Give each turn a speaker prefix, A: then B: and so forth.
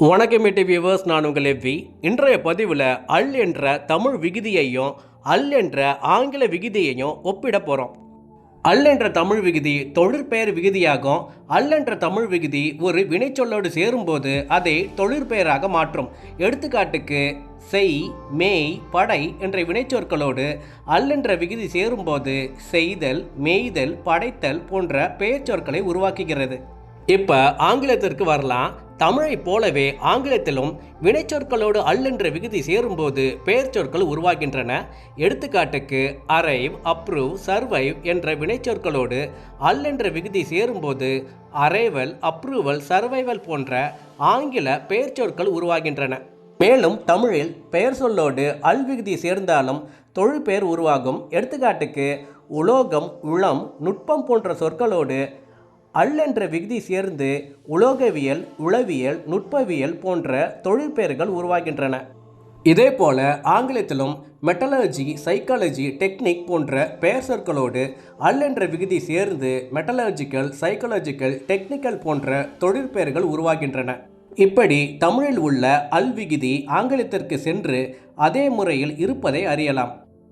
A: வணக்கம் எட்டு வியூவர்ஸ் நான் உங்கள் எவ்வி இன்றைய பதிவில் அல் என்ற தமிழ் விகுதியையும் அல் என்ற ஆங்கில விகுதியையும் ஒப்பிட போகிறோம் அல் என்ற தமிழ் விகுதி தொழிற்பெயர் விகுதியாகும். அல் என்ற தமிழ் விகுதி ஒரு வினைச்சொல்லோடு சேரும்போது அதை தொழிற்பெயராக மாற்றும். எடுத்துக்காட்டுக்கு செய் மேய் படை என்ற வினைச்சொற்களோடு அல் என்ற விகுதி சேரும்போது செய்தல் மேய்தல் படைத்தல் போன்ற பெயர்ச்சொற்களை உருவாக்குகிறது. இப்போ ஆங்கிலத்திற்கு வரலாம். தமிழை போலவே ஆங்கிலத்திலும் வினைச்சொற்களோடு அல் என்ற விகுதி சேரும்போது பெயர்ச்சொற்கள் உருவாகின்றன. எடுத்துக்காட்டுக்கு அரைவ் அப்ரூவ் சர்வைவ் என்ற வினைச்சொற்களோடு அல் என்ற விகுதி சேரும்போது அரைவல் அப்ரூவல் சர்வைவல் போன்ற ஆங்கில பெயர்ச்சொற்கள் உருவாகின்றன. மேலும் தமிழில் பெயர் சொல்லோடு அல் விகுதி சேர்ந்தாலும் தொழிற்பெயர் உருவாகும். எடுத்துக்காட்டுக்கு உலோகம் உளம் நுட்பம் போன்ற சொற்களோடு அல் என்ற விகுதி சேர்ந்து உலோகவியல் உளவியல் நுட்பவியல் போன்ற தொழிற்பெயர்கள் உருவாகின்றன. இதே போல ஆங்கிலத்திலும் மெட்டலர்ஜி சைக்காலஜி டெக்னிக் போன்ற பெயர் சொற்களோடு அல் என்ற விகுதி சேர்ந்து மெட்டலர்ஜிக்கல் சைக்காலஜிக்கல் டெக்னிக்கல் போன்ற தொழிற்பெயர்கள் உருவாகின்றன. இப்படி தமிழில் உள்ள அல் விகுதி ஆங்கிலத்திற்கு சென்று அதே முறையில் இருப்பதை அறியலாம்.